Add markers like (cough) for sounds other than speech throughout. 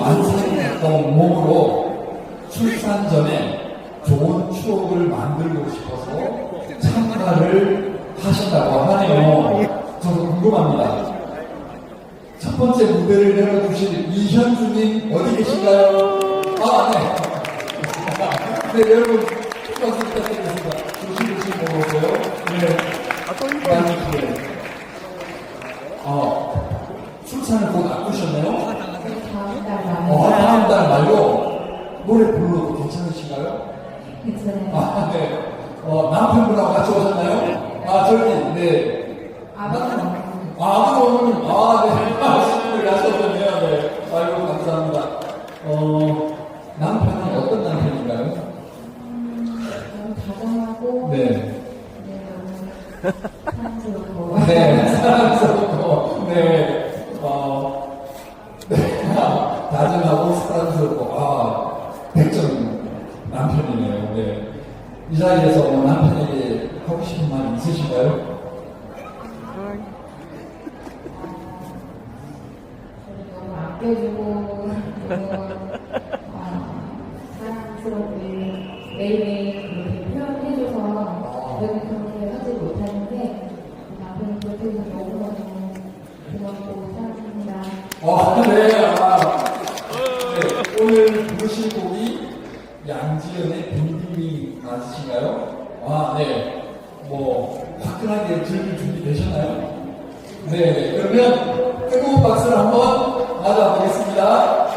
완성했던 몸으로 출산 전에 좋은 추억을 만들고 싶어서 참가를 하신다고 하네요. 저도 궁금합니다. 첫 번째 무대를 열어주실 이현주님 어디 계신가요? 아, 네. (laughs) 네, 여러분, 큰 박수 부탁드리겠습니다. 조심조심 먹어보세요. 네. 많이 기대요. 어, 출산을 곧 앞두셨네요? 다음 달 어, 다음 달 말로 노래 불러도 괜찮으신가요? 괜찮아요. 아, 네. 어, 남편분하고 같이 오셨나요? 아, 저기, 네. 아버지는 아, 아버님, 아, 네. 아, 신분을 가셨네요. 네. 아이고, 감사합니다. 어, 남편이 어떤 남편인가요? 너무 다정하고 네. 네, (laughs) 백점 남편이네요. 네. 이 자리에서 뭐 남편에게 하고 싶은 말 있으신가요? 너무 아껴주고 너무 어, 사랑스럽게 매일매일 그렇게 표현해줘서 저는 그렇게 하지 못하는데 남편이 그렇게 해서 너무너무 고맙고 사랑합니다. 어, 네, 아, 네, 오늘 곡이 양지연의 빈딩이 맞으신가요? 아, 네. 뭐, 화끈하게 즐길 준비 되셨나요? 네, 그러면 뜨거운 박수를 한번 맞아보겠습니다.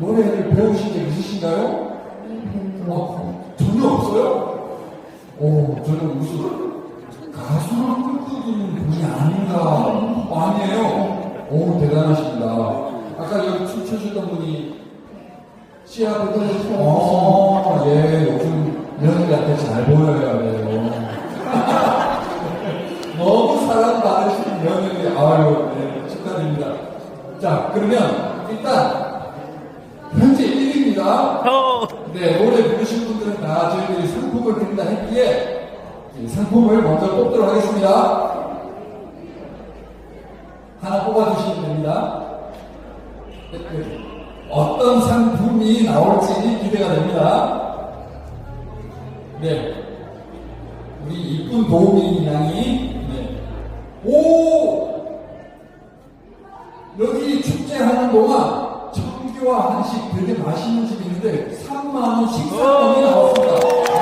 노래를 배우신 적 있으신가요? 어, 전혀 없어요? 오, 저는 무슨 가수를 꿈꾸는 분이 아닌가. 네. 아니에요. 오, 대단하십니다. 아까 여기 춤춰주던 분이 씨앗을 떨어지고. 어, 예, 요즘 며느리한테 잘 보여야 돼요. (laughs) 너무 사랑받으시는 며느리, 아유, 네, 축하드립니다. 자, 그러면 일단 1위입니다. 네, 노래 부르신 분들은 다 저희들이 상품을 드린다 했기에 이 상품을 먼저 뽑도록 하겠습니다. 하나 뽑아주시면 됩니다. 네, 네. 어떤 상품이 나올지 기대가 됩니다. 네. 우리 이쁜 도우미 양이, 네. 오! 여기 축제하는 동안 청규와 한식 되게 맛있는 집 이 있는데 3만원 식사권이 나왔습니다.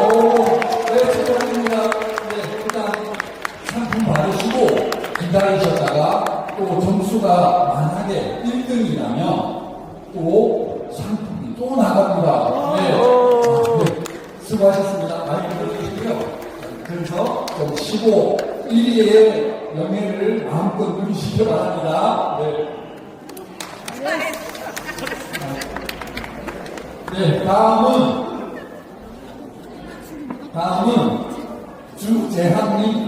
오, 네, 축하드립니다. 네, 일단 상품 받으시고 기다리셨다가 또 점수가 만약에 1등이라면 또 상품이 또 나갑니다. 네. 아, 네. 수고하셨습니다. 많이 들어주시고요. 그래서 좀 쉬고 1위의 명예를 마음껏 누리시기 바랍니다. 네. 네, 다음은, 다음은 주재한님